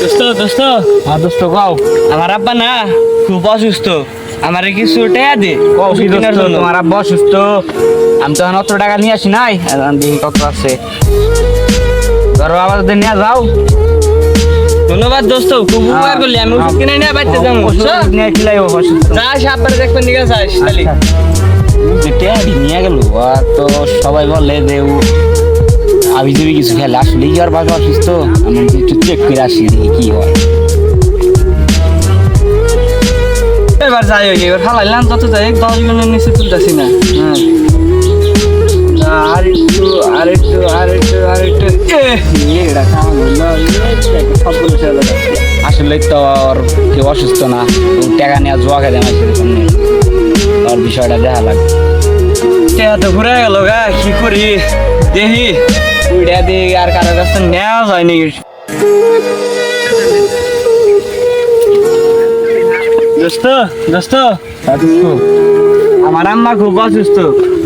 দোস্ত দোস্ত। হ্যাঁ দোস্ত কও। আমার আব্বা না খুব অসুস্থ। আমার কিছু টেয়া দে। তোমার আব্বা অসুস্থ? আমি তো অত টাকা নিয়ে আসি নাই। দিন কত আছে। ধরো আবার নিয়ে যাও। ধন্যবাদ দোস্ত খুব উপকার করলি। আমি ওষুধ কিনে নিয়ে বাড়িতে যাব। নিয়ে খিলাই দেখবেন তাহলে। যে নিয়ে গেল? আর তো সবাই বলে যে ও আবি যাবি কিছু খেলে। আসলে কি আর বাবা অসুস্থ? আমি একটু চেক করে আসি কি হয়। এবার যাই হোক এবার ফালাইলাম তত যাই হোক দশ নিচে তুলতেছি না। হ্যাঁ। না, আর একটু আর একটু আর একটু আর একটু এ, এটা কেমন হলো? সবগুলো দাও। আসলে তো ওর কেউ অসুস্থ না। টাকা নিয়ে জোয়া খেতে না সেরকম নেই। ওর বিষয়টা দেখা লাগে টেয়া তো ঘুরে গেল গা কি করি? দেখি উইডা দিয়ে আর কারও কাছে নেওয়া যায়নি। দোস্ত দোস্ত। আমার আম্মা খুব অসুস্থ।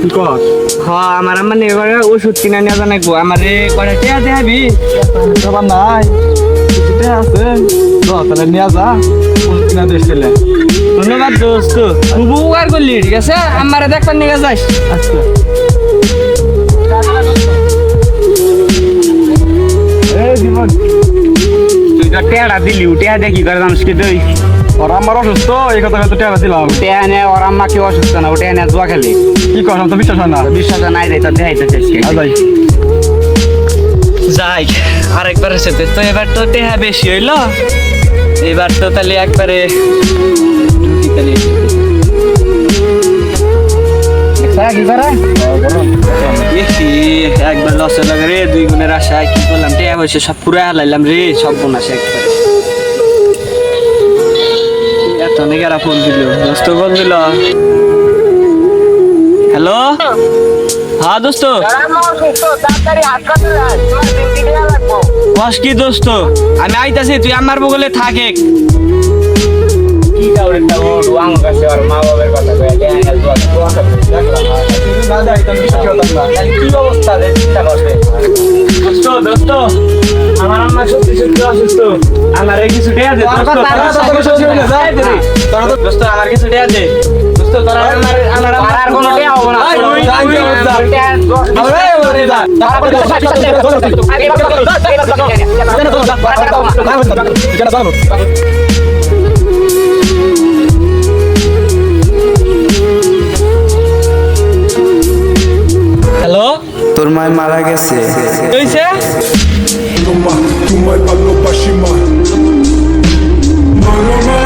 কি কর? হ্যাঁ আমার আম্মা নিয়ে করে ওষুধ কিনে নিয়ে জানাইবো আমার কটা টেয়া দেখাবি সবার নাই। কিছুতে আছে। তো তাহলে নিয়ে যা। কিনা দিয়েছিলে ধন্যবাদ দোস্ত। খুব উপকার করলি ঠিক আছে? আমারে দেখবার নিয়ে যাস। আচ্ছা। তুই তো টেয়ারা দিলি টেয়া দেখি করে মানুষকে দই ওরা আমার অসুস্থ? এই কথা হয়তো টেয়া দিলাম। টেয়া নে ওর আম্মা কেউ অসুস্থ না? ও টেয়া নে জোয়া খেলে। কি করলাম তো বিশ্বাস হয় না। বিশ্বাস নাই রে তো দেখাইতে আর যাই যাই আরেকবার সাথে তো এবার তো টেহা বেশি হইল। এবার তো তাহলে একবারে একবার লস লাগে রে দুই গুণের আশায়। কি করলাম? টেহা হয়েছে সব পুরো হালাইলাম রে সব গুণ আসে একবারে। এত ফোন দিল। দোস্ত, ফোন দিল। হ্যালো? হ্যাঁ দোস্ত। কি দোস্ত? আমি আইতাছি, তুই আমার বগলে থাকে কি দোস্ত, আমার আম্মা সত্যি অসুস্থ আমার কিছু দোস্ত আমার কিছু দোস্ত তোরা আমার আর কোনো হবে না হ্যালো তোর মায় মারা গেছে tuma, palo, pashima. Mano, mano.